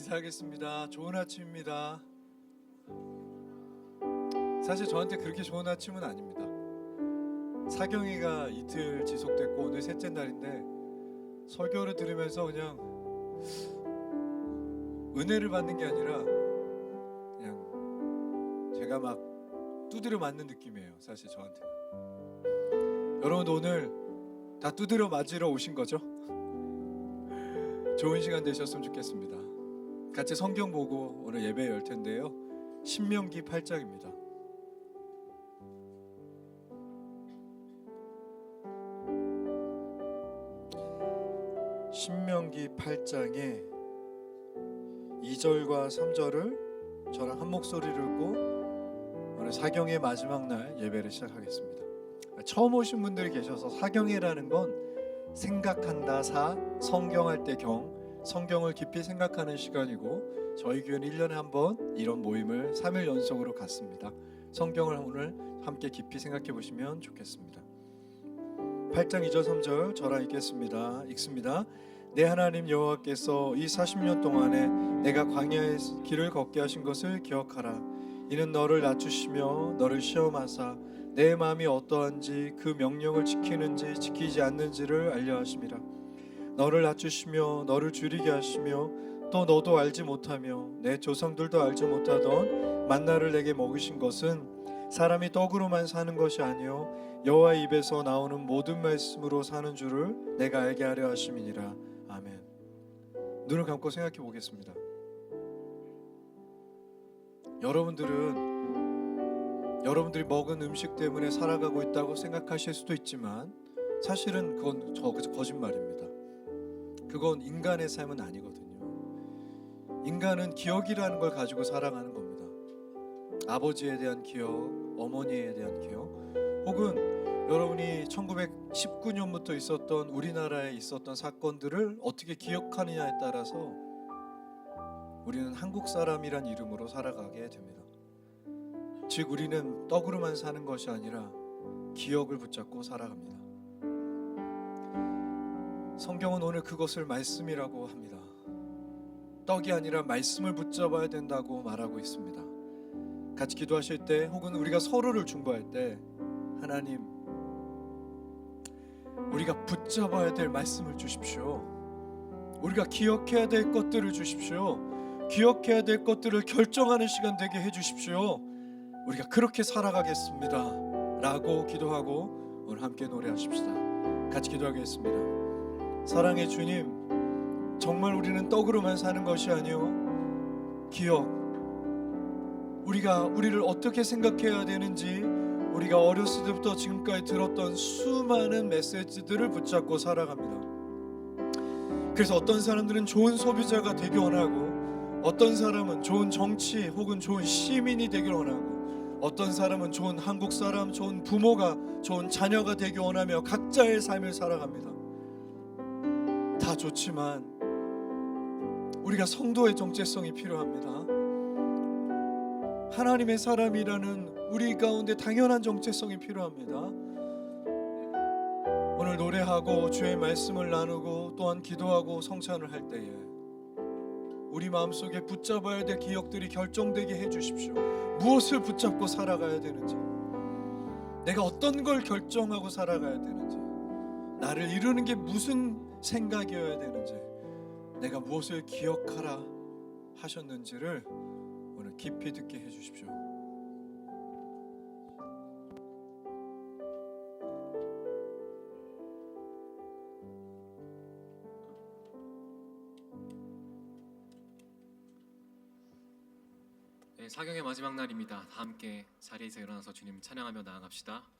인사하겠습니다. 좋은 아침입니다. 사실 저한테 그렇게 좋은 아침은 아닙니다. 사경이가 이틀 지속됐고 오늘 셋째 날인데 설교를 들으면서 그냥 은혜를 받는 게 아니라 그냥 제가 막 두드려 맞는 느낌이에요. 사실 저한테. 여러분도 오늘 다 두드려 맞으러 오신 거죠? 좋은 시간 되셨으면 좋겠습니다. 같이 성경 보고 오늘 예배 열 텐데요. 신명기 8장입니다. 신명기 8장의 2절과 3절을 저랑 한 목소리를 읽고 오늘 사경의 마지막 날 예배를 시작하겠습니다. 처음 오신 분들이 계셔서 사경이라는 건 생각한다 사 성경할 때 경 성경을 깊이 생각하는 시간이고 저희 교회는 1년에 한 번 이런 모임을 3일 연속으로 갖습니다. 성경을 오늘 함께 깊이 생각해 보시면 좋겠습니다. 8장 2절 3절 저랑 읽겠습니다. 읽습니다. 내 하나님 여호와께서 이 40년 동안에 내가 광야의 길을 걷게 하신 것을 기억하라. 이는 너를 낮추시며 너를 시험하사 내 마음이 어떠한지 그 명령을 지키는지 지키지 않는지를 알려 하심이라. 너를 낮추시며 너를 줄이게 하시며 또 너도 알지 못하며 내 조상들도 알지 못하던 만나를 내게 먹으신 것은 사람이 떡으로만 사는 것이 아니요 여호와 입에서 나오는 모든 말씀으로 사는 줄을 내가 알게 하려 하심이니라 아멘. 눈을 감고 생각해 보겠습니다. 여러분들은 여러분들이 먹은 음식 때문에 살아가고 있다고 생각하실 수도 있지만 사실은 그건 저 거짓말입니다. 그건 인간의 삶은 아니거든요. 인간은 기억이라는 걸 가지고 살아가는 겁니다. 아버지에 대한 기억, 어머니에 대한 기억, 혹은 여러분이 1919년부터 있었던 우리나라에 있었던 사건들을 어떻게 기억하느냐에 따라서 우리는 한국 사람이란 이름으로 살아가게 됩니다. 즉 우리는 떡으로만 사는 것이 아니라 기억을 붙잡고 살아갑니다. 성경은 오늘 그것을 말씀이라고 합니다. 떡이 아니라 말씀을 붙잡아야 된다고 말하고 있습니다. 같이 기도하실 때 혹은 우리가 서로를 중보할 때 하나님 우리가 붙잡아야 될 말씀을 주십시오. 우리가 기억해야 될 것들을 주십시오. 기억해야 될 것들을 결정하는 시간 되게 해 주십시오. 우리가 그렇게 살아가겠습니다. 라고 기도하고 오늘 함께 노래하십시다. 같이 기도하겠습니다. 사랑의 주님, 정말 우리는 떡으로만 사는 것이 아니요 기억. 우리가 우리를 어떻게 생각해야 되는지 우리가 어렸을 때부터 지금까지 들었던 수많은 메시지들을 붙잡고 살아갑니다. 그래서 어떤 사람들은 좋은 소비자가 되기 원하고 어떤 사람은 좋은 정치 혹은 좋은 시민이 되길 원하고 어떤 사람은 좋은 한국 사람, 좋은 부모가 좋은 자녀가 되기 원하며 각자의 삶을 살아갑니다. 다 좋지만 우리가 성도의 정체성이 필요합니다. 하나님의 사람이라는 우리 가운데 당연한 정체성이 필요합니다. 오늘 노래하고 주의 말씀을 나누고 또한 기도하고 성찬을 할 때에 우리 마음속에 붙잡아야 될 기억들이 결정되게 해 주십시오. 무엇을 붙잡고 살아가야 되는지, 내가 어떤 걸 결정하고 살아가야 되는지, 나를 이루는 게 무슨 생각이어야 되는지, 내가 무엇을 기억하라 하셨는지를 오늘 깊이 듣게 해 주십시오. 네, 사경의 마지막 날입니다. 다 함께 자리에서 일어나서 주님 찬양하며 나아갑시다.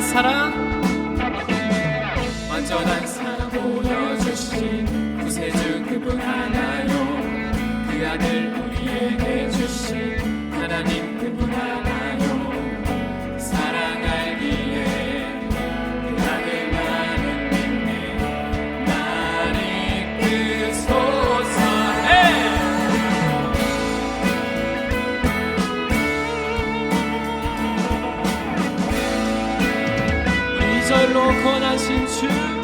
사랑 落魄的心去。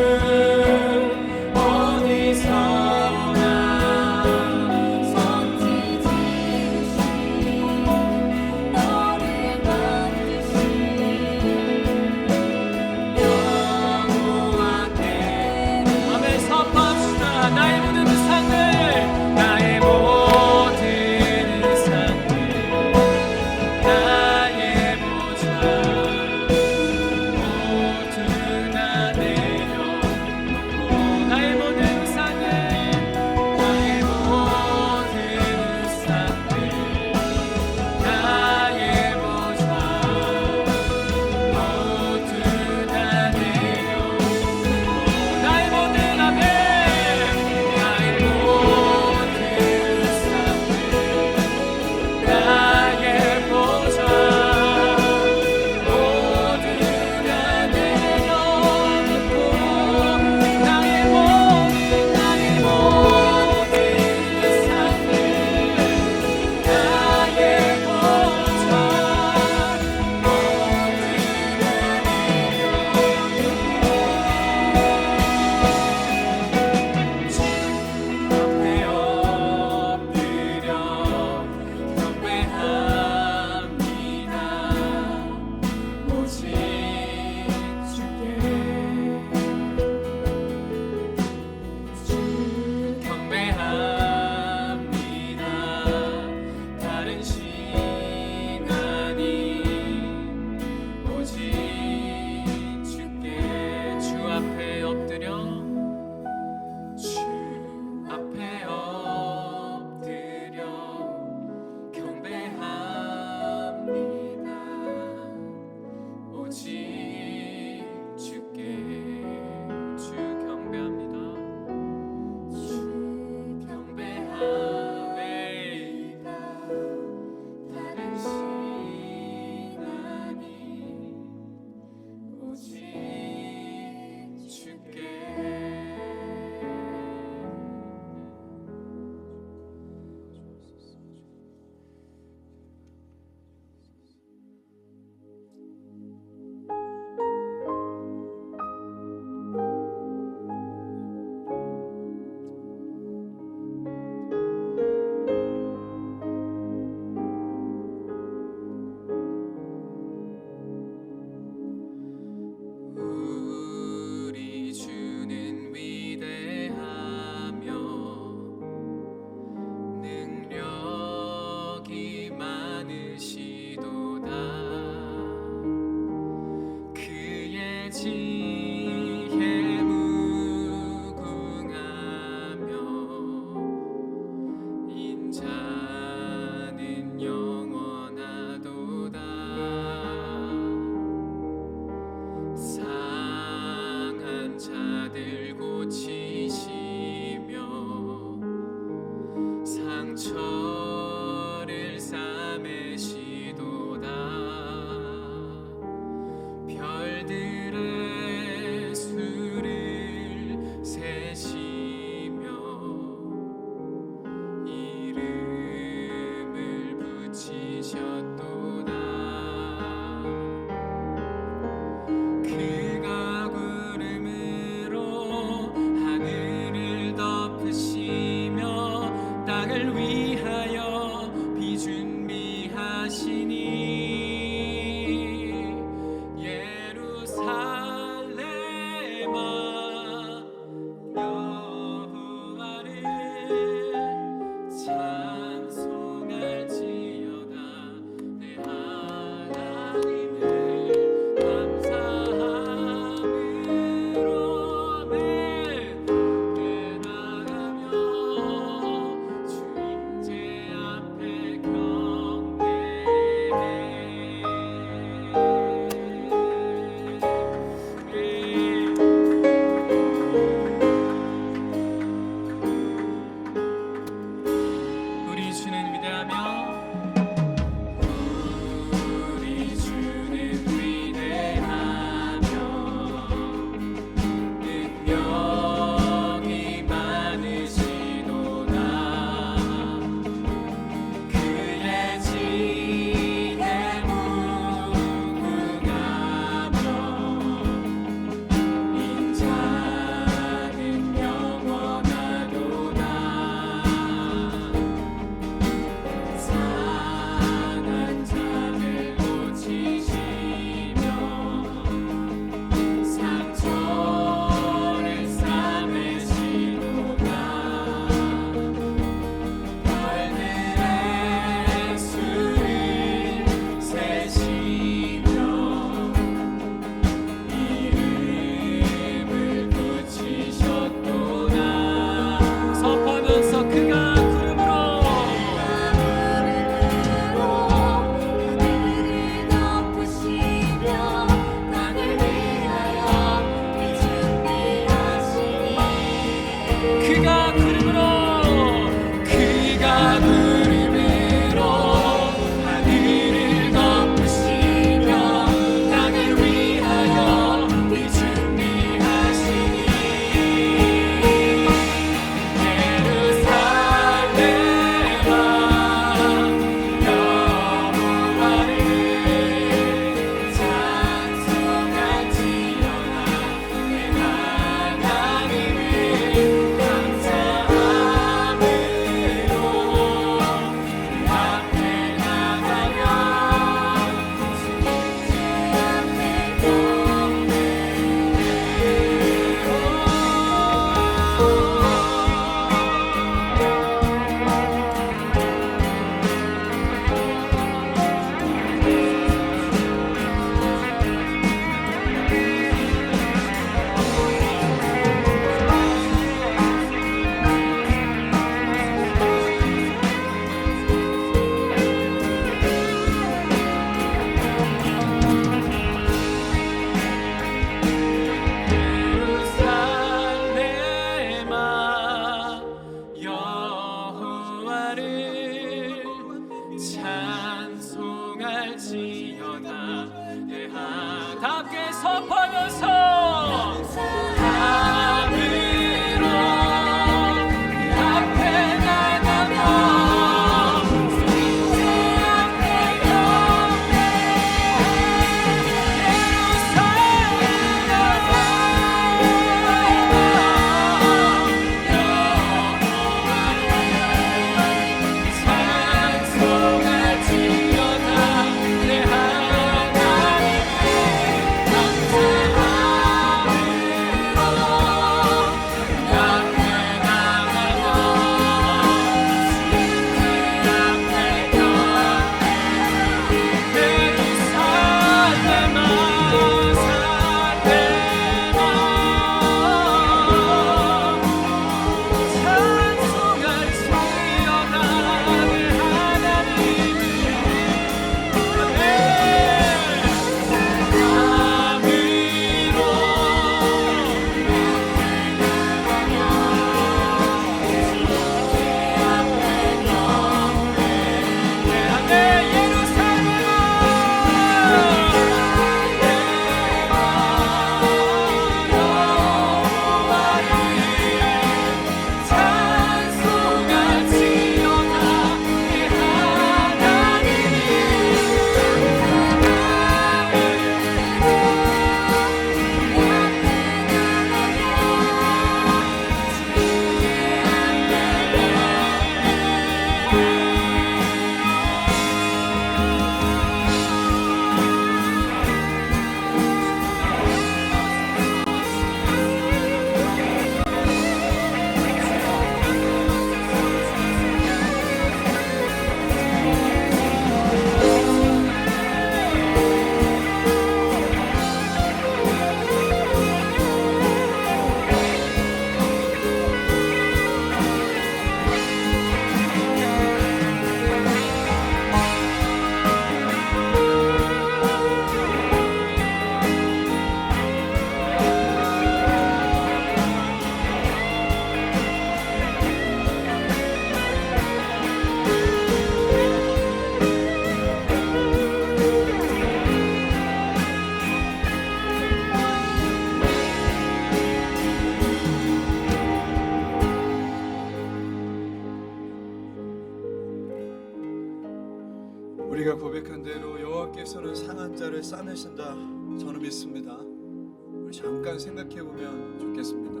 생각해 보면 좋겠습니다.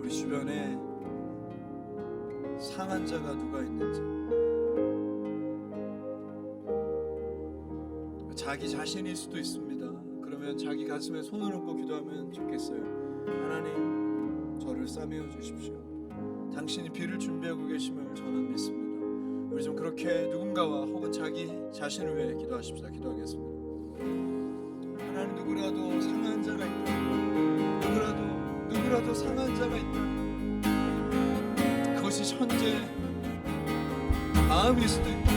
우리 주변에 상한 자가 누가 있는지. 자기 자신일 수도 있습니다. 그러면 자기 가슴에 손을 얹고 기도하면 좋겠어요. 하나님, 저를 싸매어 주십시오. 당신이 비를 준비하고 계심을 저는 믿습니다. 우리 좀 그렇게 누군가와 혹은 자기 자신을 위해 기도하십시다. 기도하겠습니다. 하나님 누구라도 상한 자가 있다. 누구라도 상한 자가 있다. 그것이 현재 마음일 수도 있고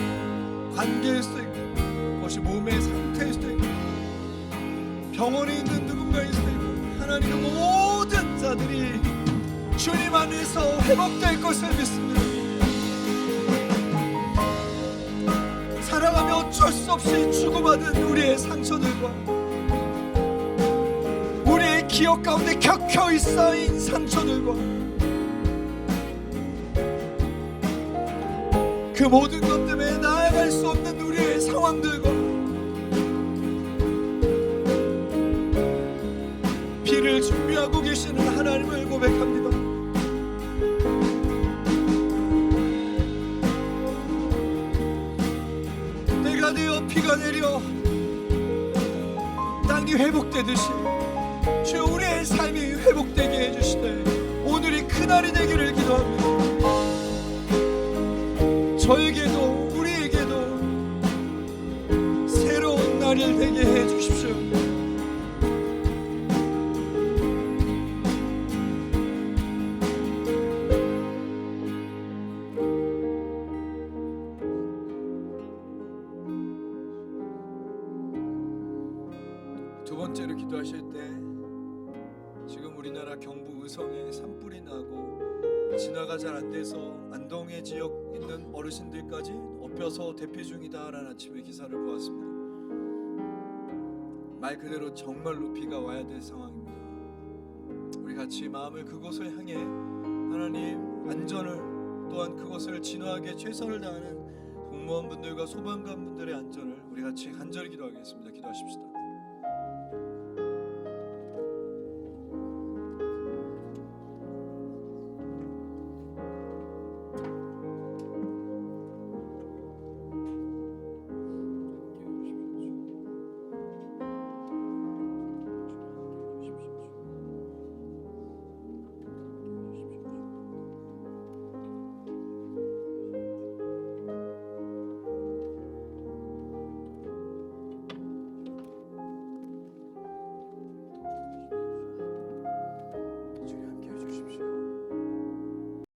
관계일 수도 있고 그것이 몸의 상태일 수도 있고 병원에 있는 누군가일 수도 있고 하나님 그 모든 자들이 주님 안에서 회복될 것을 믿습니다. 살아가며 어쩔 수 없이 주고받은 우리의 상처들과 기억 가운데 켜켜이 쌓인 상처들과 그 모든 것 때문에 나아갈 수 없는 우리의 상황들과 비를 준비하고 계시는 하나님을 고백합니다. 때가 되어 비가 내려 땅이 회복되듯이 주 우리의 삶이 회복되게 해주시되 오늘이 그날이 되기를 기도합니다. 저에게도 우리에게도 새로운 날이 되게 해주십시오. 대피 중이다라는 아침에 기사를 보았습니다. 말 그대로 정말로 비가 와야 될 상황입니다. 우리 같이 마음을 그곳을 향해 하나님 안전을 또한 그것을 진화하게 최선을 다하는 공무원분들과 소방관분들의 안전을 우리 같이 간절히 기도하겠습니다. 기도하십시다.